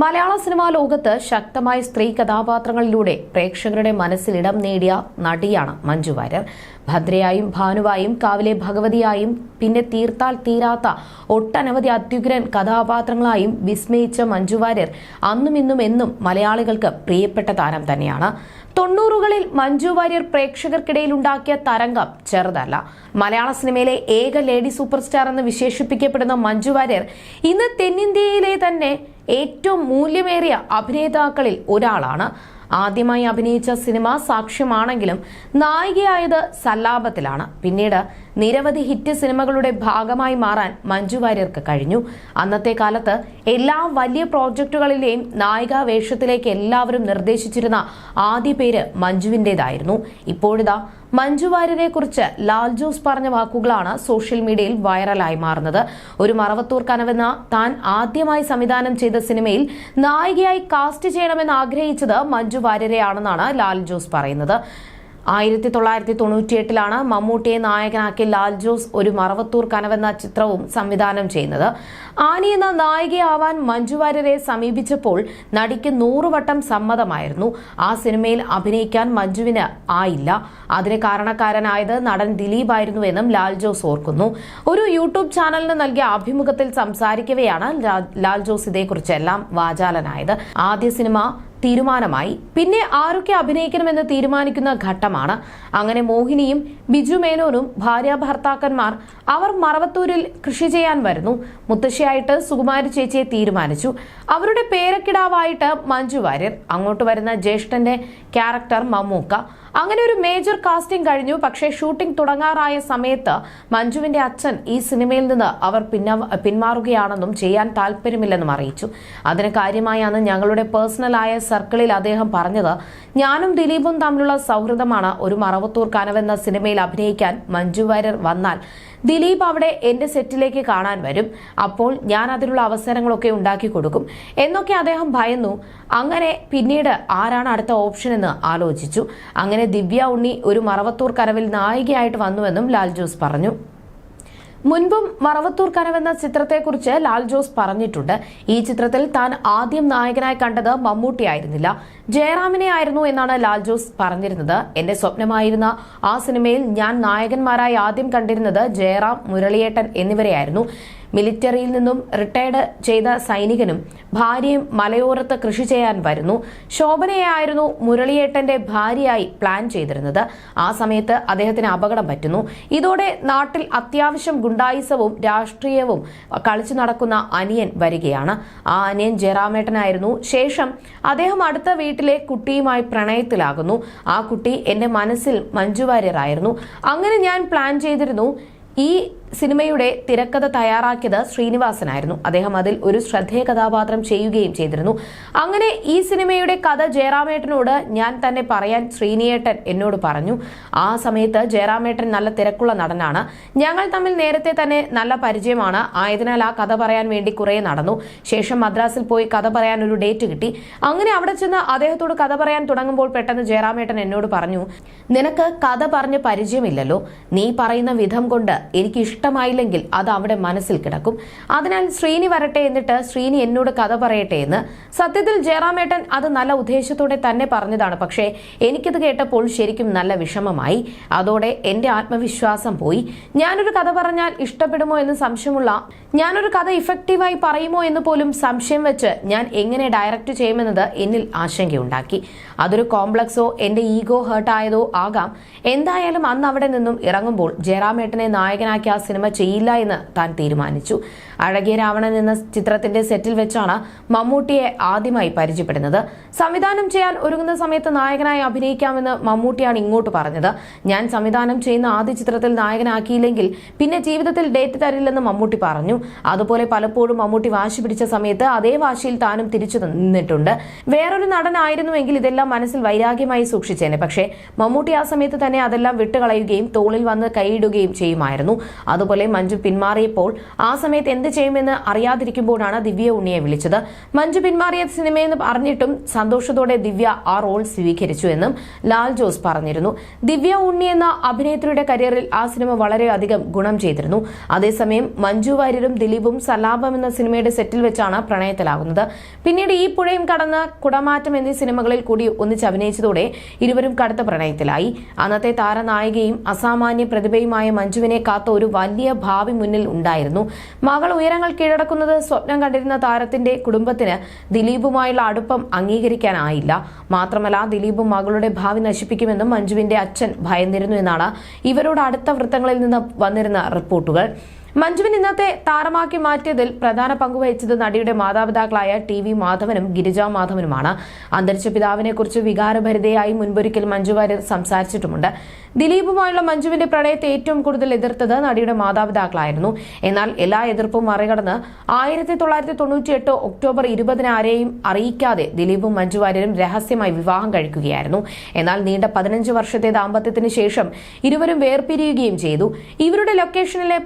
മലയാള cinema ലോകത്ത് ശക്തമായ സ്ത്രീ കഥാപാത്രങ്ങളിലൂടെ പ്രേക്ഷകരുടെ മനസ്സിലിടം നേടിയ നടിയാണ് മഞ്ജു വാര്യർ. ഭദ്രയായും ഭാനുവായും കാവിലെ ഭഗവതിയായും പിന്നെ തീർത്താൽ തീരാത്ത ഒട്ടനവധി അത്യുഗ്രൻ കഥാപാത്രങ്ങളായും വിസ്മയിച്ച മഞ്ജു വാര്യർ അന്നും ഇന്നും എന്നും മലയാളികൾക്ക് പ്രിയപ്പെട്ട താരം തന്നെയാണ്. തൊണ്ണൂറുകളിൽ മഞ്ജു വാര്യർ പ്രേക്ഷകർക്കിടയിൽ ഉണ്ടാക്കിയ തരംഗം ചെറുതല്ല. മലയാള സിനിമയിലെ ഏക ലേഡി സൂപ്പർ സ്റ്റാർ എന്ന് വിശേഷിപ്പിക്കപ്പെടുന്ന മഞ്ജു വാര്യർ ഇന്ന് തെന്നിന്ത്യയിലെ തന്നെ ഏറ്റവും മൂല്യമേറിയ അഭിനേതാക്കളിൽ ഒരാളാണ്. ആദ്യമായി അഭിനയിച്ച സിനിമ സാക്ഷ്യമാണെങ്കിലും നായികയായത് സല്ലാപത്തിലാണ്. പിന്നീട് നിരവധി ഹിറ്റ് സിനിമകളുടെ ഭാഗമായി മാറാൻ മഞ്ജു വാര്യർക്ക് കഴിഞ്ഞു. അന്നത്തെ കാലത്ത് എല്ലാ വലിയ പ്രോജക്റ്റുകളിലെയും നായികാ വേഷത്തിലേക്ക് എല്ലാവരും നിർദ്ദേശിച്ചിരുന്ന ആദ്യ പേര് മഞ്ജുവിന്റെതായിരുന്നു ഇപ്പോഴിതാ മഞ്ജു വാര്യരെ കുറിച്ച് ലാൽ ജോസ് പറഞ്ഞ വാക്കുകളാണ് സോഷ്യൽ മീഡിയയിൽ വൈറലായി മാറുന്നത്. ഒരു മറവത്തൂർ കനവെന്ന താൻ ആദ്യമായി സംവിധാനം ചെയ്ത സിനിമയിൽ നായികയായി കാസ്റ്റ് ചെയ്യണമെന്ന് ആഗ്രഹിച്ചത് മഞ്ജു വാര്യരെയാണെന്നാണ് ലാൽ ജോസ് പറയുന്നത്. ആയിരത്തി തൊള്ളായിരത്തി തൊണ്ണൂറ്റിയെട്ടിലാണ് മമ്മൂട്ടിയെ നായകനാക്കി ലാൽ ജോസ് ഒരു മറവത്തൂർ കനവെന്ന ചിത്രവും സംവിധാനം ചെയ്യുന്നത്. ആനി എന്ന നായികയാവാൻ മഞ്ജുവാര്യരെ സമീപിച്ചപ്പോൾ നടിക്ക് നൂറുവട്ടം സമ്മതമായിരുന്നു. ആ സിനിമയിൽ അഭിനയിക്കാൻ മഞ്ജുവിന് ആയില്ല. അതിന് കാരണക്കാരനായത് നടൻ ദിലീപ് ആയിരുന്നുവെന്നും ലാൽ ജോസ് ഓർക്കുന്നു. ഒരു യൂട്യൂബ് ചാനലിന് നൽകിയ അഭിമുഖത്തിൽ സംസാരിക്കവെയാണ് ലാൽ ജോസ് ഇതേക്കുറിച്ചെല്ലാം വാചാലനായത്. ആദ്യ സിനിമ തീരുമാനമായി. പിന്നെ ആരൊക്കെ അഭിനയിക്കണമെന്ന് തീരുമാനിക്കുന്ന ഘട്ടമാണ്. അങ്ങനെ മോഹിനിയും ബിജു മേനോനും ഭാര്യ ഭർത്താക്കന്മാർ അവർ മറവത്തൂരിൽ കൃഷി ചെയ്യാൻ വരുന്നു. മുത്തശ്ശിയായിട്ട് സുകുമാരി ചേച്ചിയെ തീരുമാനിച്ചു. അവരുടെ പേരക്കിടാവായിട്ട് മഞ്ജു വാര്യർ. അങ്ങോട്ട് വരുന്ന ജ്യേഷ്ഠന്റെ ക്യാരക്ടർ മമ്മൂക്ക. അങ്ങനെ ഒരു മേജർ കാസ്റ്റിംഗ് കഴിഞ്ഞു. പക്ഷേ ഷൂട്ടിംഗ് തുടങ്ങാറായ സമയത്ത് മഞ്ജുവിന്റെ അച്ഛൻ ഈ സിനിമയിൽ നിന്ന് അവർ പിന്ന പിന്മാറുകയാണെന്നും ചെയ്യാൻ താല്പര്യമില്ലെന്നും അറിയിച്ചു. അതിന് കാര്യമായാണ് ഞങ്ങളുടെ പേഴ്സണലായ സർക്കിളിൽ അദ്ദേഹം പറഞ്ഞത് ഞാനും ദിലീപും തമ്മിലുള്ള സൗഹൃദമാണ് ഒരു മറവത്തൂർ കനവെന്ന സിനിമയിൽ അഭിനയിക്കാൻ മഞ്ജു വാര്യർ വന്നാൽ ദിലീപ് അവിടെ എന്റെ സെറ്റിലേക്ക് കാണാൻ വരും. അപ്പോൾ ഞാൻ അതിനുള്ള അവസരങ്ങളൊക്കെ ഉണ്ടാക്കി കൊടുക്കും. എന്നൊക്കെ അദ്ദേഹം ഭയന്നു. അങ്ങനെ പിന്നീട് ആരാണ് അടുത്ത ഓപ്ഷൻ എന്ന് ആലോചിച്ചു. അങ്ങനെ ദിവ്യ ഉണ്ണി ഒരു മറവത്തൂർ കരവിൽ നായികയായിട്ട് വന്നുവെന്നും ലാൽ ജോസ് പറഞ്ഞു. മുൻപും മറവത്തൂർ കനവെന്ന ചിത്രത്തെക്കുറിച്ച് ലാൽ ജോസ് പറഞ്ഞിട്ടുണ്ട്. ഈ ചിത്രത്തിൽ താൻ ആദ്യം നായകനായി കണ്ടത് മമ്മൂട്ടിയായിരുന്നില്ല. ജയറാമിനെ ആയിരുന്നു എന്നാണ് ലാൽ ജോസ് പറഞ്ഞിരുന്നത്. എന്റെ സ്വപ്നമായിരുന്ന ആ സിനിമയിൽ ഞാൻ നായകന്മാരായി ആദ്യം കണ്ടിരുന്നത് ജയറാം മുരളിയേട്ടൻ എന്നിവരെയായിരുന്നു. മിലിറ്ററിയിൽ നിന്നും റിട്ടയർഡ് ചെയ്ത സൈനികനും ഭാര്യയും മലയോരത്ത് കൃഷി ചെയ്യാൻ വരുന്നു. ശോഭനയായിരുന്നു മുരളിയേട്ടന്റെ ഭാര്യയായി പ്ലാൻ ചെയ്തിരുന്നത്. ആ സമയത്ത് അദ്ദേഹത്തിന് അപകടം പറ്റുന്നു. ഇതോടെ നാട്ടിൽ അത്യാവശ്യം ഗുണ്ടായിസവും രാഷ്ട്രീയവും കളിച്ചു നടക്കുന്ന അനിയൻ വരികയാണ്. ആ അനിയൻ ജയറാമേട്ടനായിരുന്നു. ശേഷം അദ്ദേഹം അടുത്ത വീട്ടിലെ കുട്ടിയുമായി പ്രണയത്തിലാകുന്നു. ആ കുട്ടി എന്റെ മനസ്സിൽ മഞ്ജു വാര്യറായിരുന്നു അങ്ങനെ ഞാൻ പ്ലാൻ ചെയ്തിരുന്നു. ഈ സിനിമയുടെ തിരക്കഥ തയ്യാറാക്കിയത് ശ്രീനിവാസനായിരുന്നു. അദ്ദേഹം അതിൽ ഒരു ശ്രദ്ധേയ കഥാപാത്രം ചെയ്യുകയും ചെയ്തിരുന്നു. അങ്ങനെ ഈ സിനിമയുടെ കഥ ജയറാമേട്ടനോട് ഞാൻ തന്നെ പറയാൻ ശ്രീനിയേട്ടൻ എന്നോട് പറഞ്ഞു. ആ സമയത്ത് ജയറാമേട്ടൻ നല്ല തിരക്കുള്ള നടനാണ്. ഞങ്ങൾ തമ്മിൽ നേരത്തെ തന്നെ നല്ല പരിചയമാണ്. ആയതിനാൽ ആ കഥ പറയാൻ വേണ്ടി കുറെ നടന്നു. ശേഷം മദ്രാസിൽ പോയി കഥ പറയാൻ ഒരു ഡേറ്റ് കിട്ടി. അങ്ങനെ അവിടെ ചെന്ന് അദ്ദേഹത്തോട് കഥ പറയാൻ തുടങ്ങുമ്പോൾ പെട്ടെന്ന് ജയറാമേട്ടൻ എന്നോട് പറഞ്ഞു നിനക്ക് കഥ പറഞ്ഞ് പരിചയമില്ലല്ലോ. നീ പറയുന്ന വിധം കൊണ്ട് എനിക്ക് ഇഷ്ടമായില്ലെങ്കിൽ അത് അവിടെ മനസ്സിൽ കിടക്കും. അതിനാൽ ശ്രീനി വരട്ടെ എന്നിട്ട് ശ്രീനി എന്നോട് കഥ പറയട്ടെ എന്ന് സത്യത്തിൽ ജയറാമേട്ടൻ അത് നല്ല ഉദ്ദേശത്തോടെ തന്നെ പറഞ്ഞതാണ്. പക്ഷേ എനിക്കത് കേട്ടപ്പോൾ ശരിക്കും നല്ല വിഷമമായി. അതോടെ എന്റെ ആത്മവിശ്വാസം പോയി. ഞാനൊരു കഥ പറഞ്ഞാൽ ഇഷ്ടപ്പെടുമോ എന്ന് സംശയമുള്ള ഞാനൊരു കഥ ഇഫക്റ്റീവായി പറയുമോ എന്ന് പോലും സംശയം വെച്ച് ഞാൻ എങ്ങനെ ഡയറക്റ്റ് ചെയ്യുമെന്നത് എന്നിൽ ആശങ്കയുണ്ടാക്കി. അതൊരു കോംപ്ലക്സോ എന്റെ ഈഗോ ഹേർട്ടായതോ ആകാം. എന്തായാലും അന്ന് അവിടെ നിന്നും ഇറങ്ങുമ്പോൾ ജയറാമേട്ടനെ നായകനാക്കി ആ സിനിമ ചെയ്യില്ല എന്ന് താൻ തീരുമാനിച്ചു. അഴകിയ രാവണൻ എന്ന ചിത്രത്തിന്റെ സെറ്റിൽ വെച്ചാണ് മമ്മൂട്ടിയെ ആദ്യമായി പരിചയപ്പെടുന്നത്. സംവിധാനം ചെയ്യാൻ ഒരുങ്ങുന്ന സമയത്ത് നായകനായി അഭിനയിക്കാമെന്ന് മമ്മൂട്ടിയാണ് ഇങ്ങോട്ട് പറഞ്ഞത്. ഞാൻ സംവിധാനം ചെയ്യുന്ന ആദ്യ ചിത്രത്തിൽ നായകനാക്കിയില്ലെങ്കിൽ പിന്നെ ജീവിതത്തിൽ ഡേറ്റ് തരില്ലെന്ന് മമ്മൂട്ടി പറഞ്ഞു. അതുപോലെ പലപ്പോഴും മമ്മൂട്ടി വാശി പിടിച്ച സമയത്ത് അതേ വാശിയിൽ താനും തിരിച്ചു നിന്നിട്ടുണ്ട് വേറൊരു നടനായിരുന്നുവെങ്കിൽ ഇതെല്ലാം മനസ്സിൽ വൈരാഗ്യമായി സൂക്ഷിച്ചേനെ. പക്ഷേ മമ്മൂട്ടി ആ സമയത്ത് തന്നെ അതെല്ലാം വിട്ടുകളയുകയും തോളിൽ വന്ന് കൈയിടുകയും ചെയ്യുമായിരുന്നു. അതുപോലെ മഞ്ജു പിന്മാറിയപ്പോൾ ആ സമയത്ത് എന്ത് ചെയ്യുമെന്ന് അറിയാതിരിക്കുമ്പോഴാണ് ദിവ്യ ഉണ്ണിയെ വിളിച്ചത്. മഞ്ജു പിന്മാറിയ സിനിമയെന്ന് അറിഞ്ഞിട്ടും സന്തോഷത്തോടെ ദിവ്യ ആ റോൾ സ്വീകരിച്ചു എന്നും ലാൽ ജോസ് പറഞ്ഞിരുന്നു. ദിവ്യ ഉണ്ണി എന്ന അഭിനേത്രിയുടെ കരിയറിൽ ആ സിനിമ വളരെയധികം ഗുണം ചെയ്തിരുന്നു. അതേസമയം മഞ്ജു വാര്യരും ദിലീപും സലാപം എന്ന സിനിമയുടെ സെറ്റിൽ വെച്ചാണ് പ്രണയത്തിലാകുന്നത്. പിന്നീട് ഈ പുഴയും കടന്ന് കുടമാറ്റം എന്നീ സിനിമകളിൽ കൂടി ഒന്നിച്ച് അഭിനയിച്ചതോടെ ഇരുവരും കടുത്ത പ്രണയത്തിലായി. അന്നത്തെ താരനായികയും അസാമാന്യ പ്രതിഭയുമായ മഞ്ജുവിനെ കാത്ത ഒരു വലിയ ഭാവി മുന്നിൽ ഉണ്ടായിരുന്നു. മകൾ ഉയരങ്ങൾ കീഴടക്കുന്നത് സ്വപ്നം കണ്ടിരുന്ന താരത്തിന്റെ കുടുംബത്തിന് ദിലീപുമായുള്ള അടുപ്പം അംഗീകരിക്കാനായില്ല. മാത്രമല്ല ദിലീപ് മകളുടെ ഭാവി നശിപ്പിക്കുമെന്നും മഞ്ജുവിന്റെ അച്ഛൻ ഭയന്നിരുന്നു എന്നാണ് ഇവരോട് അടുത്ത വൃത്തങ്ങളിൽ നിന്ന് വന്നിരുന്ന റിപ്പോർട്ടുകൾ. മഞ്ജുവിൻ ഇന്നത്തെ താരമാക്കി മാറ്റിയതിൽ പ്രധാന പങ്കുവഹിച്ചത് നടിയുടെ മാതാപിതാക്കളായ ടി വി മാധവനും ഗിരിജ മാധവനുമാണ്. അന്തരിച്ച പിതാവിനെ കുറിച്ച് വികാരഭരിതയായി മുൻപൊരിക്കൽ മഞ്ജു വാര്യർ സംസാരിച്ചിട്ടുമുണ്ട്. ദിലീപുമായുള്ള മഞ്ജുവിന്റെ പ്രണയത്തെ ഏറ്റവും കൂടുതൽ എതിർത്തത് നടിയുടെ മാതാപിതാക്കളായിരുന്നു. എന്നാൽ എല്ലാ എതിർപ്പും മറികടന്ന് ആയിരത്തി തൊള്ളായിരത്തി തൊണ്ണൂറ്റി എട്ട് ഒക്ടോബർ ഇരുപതിന് ആരെയും അറിയിക്കാതെ ദിലീപും മഞ്ജു വാര്യരും രഹസ്യമായി വിവാഹം കഴിക്കുകയായിരുന്നു. എന്നാൽ നീണ്ട പതിനഞ്ച് വർഷത്തെ ദാമ്പത്യത്തിന് ശേഷം ഇരുവരും വേർപിരിയുകയും ചെയ്തു. ഇവരുടെ ലൊക്കേഷനിലെ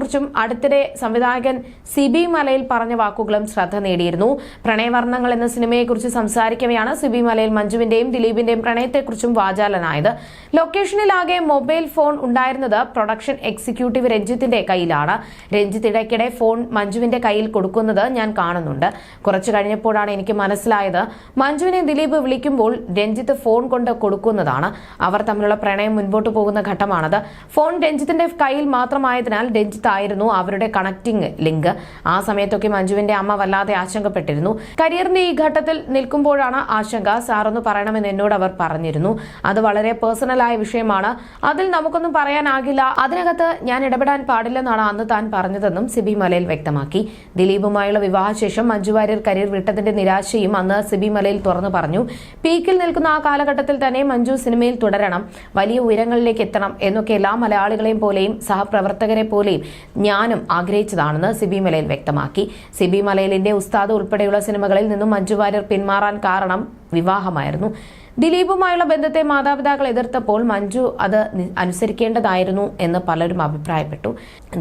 പ്രണയത്തെക്കുറിച്ചും അടുത്തിടെ സംവിധായകൻ സിബി മലയിൽ പറഞ്ഞ വാക്കുകളും ശ്രദ്ധ നേടിയിരുന്നു. പ്രണയവർണങ്ങൾ എന്ന സിനിമയെക്കുറിച്ച് സംസാരിക്കവെയാണ് സിബി മലയിൽ മഞ്ജുവിന്റെയും ദിലീപിന്റെയും പ്രണയത്തെക്കുറിച്ചും വാചാലനായത്. ലൊക്കേഷനിലാകെ മൊബൈൽ ഫോൺ ഉണ്ടായിരുന്നത് പ്രൊഡക്ഷൻ എക്സിക്യൂട്ടീവ് രഞ്ജിത്തിന്റെ കയ്യിലാണ്. രഞ്ജിത്ത് ഇടയ്ക്കിടെ ഫോൺ മഞ്ജുവിന്റെ കയ്യിൽ കൊടുക്കുന്നത് ഞാൻ കാണുന്നുണ്ട്. കുറച്ചു കഴിഞ്ഞപ്പോഴാണ് എനിക്ക് മനസ്സിലായത്. മഞ്ജുവിനെ ദിലീപ് വിളിക്കുമ്പോൾ രഞ്ജിത്ത് ഫോൺ കൊണ്ട് കൊടുക്കുന്നതാണ്. അവർ തമ്മിലുള്ള പ്രണയം മുൻപോട്ട് പോകുന്ന ഘട്ടമാണത്. ഫോൺ രഞ്ജിത്തിന്റെ കയ്യിൽ മാത്രമായതിനാൽ രഞ്ജിത്ത് ആയിരുന്നു അവരുടെ കണക്റ്റിംഗ് ലിങ്ക് ആ സമയത്തൊക്കെ മഞ്ജുവിന്റെ അമ്മ വല്ലാതെ ആശങ്കപ്പെട്ടിരുന്നു. കരിയറിന്റെ ഈ ഘട്ടത്തിൽ നിൽക്കുമ്പോഴാണ് ആശങ്ക. സാറൊന്ന് പറയണമെന്ന് എന്നോട് അവർ പറഞ്ഞിരുന്നു. അത് വളരെ പേഴ്സണലായ വിഷയമാണ്. അതിൽ നമുക്കൊന്നും പറയാനാകില്ല. അതിനകത്ത് ഞാൻ ഇടപെടാൻ പാടില്ലെന്നാണ് അന്ന് താൻ പറഞ്ഞതെന്നും സിബി മലയിൽ വ്യക്തമാക്കി. ദിലീപുമായുള്ള വിവാഹശേഷം മഞ്ജു വാര്യർ കരിയർ വിട്ടതിന്റെ നിരാശയും അന്ന് സിബി മലയിൽ തുറന്നു പറഞ്ഞു. പീക്കിൽ നിൽക്കുന്ന ആ കാലഘട്ടത്തിൽ തന്നെ മഞ്ജു സിനിമയിൽ തുടരണം. വലിയ ഉയരങ്ങളിലേക്ക് എത്തണം എന്നൊക്കെ എല്ലാ മലയാളികളെയും പോലെയും സഹപ്രവർത്തകരെ പോലെയും ഞാനും ആഗ്രഹിച്ചതാണെന്ന് സിബി മലയിൽ വ്യക്തമാക്കി. സിബി മലയിലിന്റെ ഉസ്താദ് ഉൾപ്പെടെയുള്ള സിനിമകളിൽ നിന്നും മഞ്ജു വാര്യർ പിന്മാറാൻ കാരണം വിവാഹമായിരുന്നു. ദിലീപുമായുള്ള ബന്ധത്തെ മാതാപിതാക്കൾ എതിർത്തപ്പോൾ മഞ്ജു അത് അനുസരിക്കേണ്ടതായിരുന്നു എന്ന് പലരും അഭിപ്രായപ്പെട്ടു.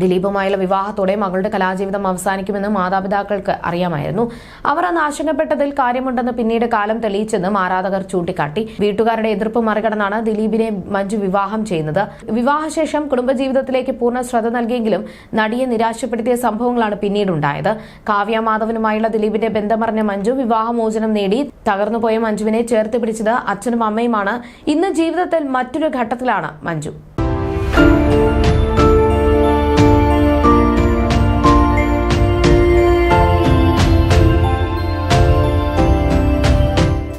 ദിലീപുമായുള്ള വിവാഹത്തോടെ മകളുടെ കലാജീവിതം അവസാനിക്കുമെന്ന് മാതാപിതാക്കൾക്ക് അറിയാമായിരുന്നു. അവർ അന്ന് ആശങ്കപ്പെട്ടതിൽ കാര്യമുണ്ടെന്ന് പിന്നീട് കാലം തെളിയിച്ചെന്നും ആരാധകർ ചൂണ്ടിക്കാട്ടി. വീട്ടുകാരുടെ എതിർപ്പ് മറികടന്നാണ് ദിലീപിനെ മഞ്ജു വിവാഹം ചെയ്യുന്നത്. വിവാഹശേഷം കുടുംബജീവിതത്തിലേക്ക് പൂർണ ശ്രദ്ധ നൽകിയെങ്കിലും നടിയെ നിരാശപ്പെടുത്തിയ സംഭവങ്ങളാണ് പിന്നീടുണ്ടായത്. കാവ്യ മാധവനുമായുള്ള ദിലീപിന്റെ ബന്ധമറിഞ്ഞ മഞ്ജു വിവാഹമോചനം നേടി. തകർന്നുപോയ മഞ്ജുവിനെ ചേർത്ത് പിടിച്ചത് അച്ഛനും അമ്മയുമാണ്. ഇന്ന് ജീവിതത്തിൽ മറ്റൊരു ഘട്ടത്തിലാണ് മഞ്ജു.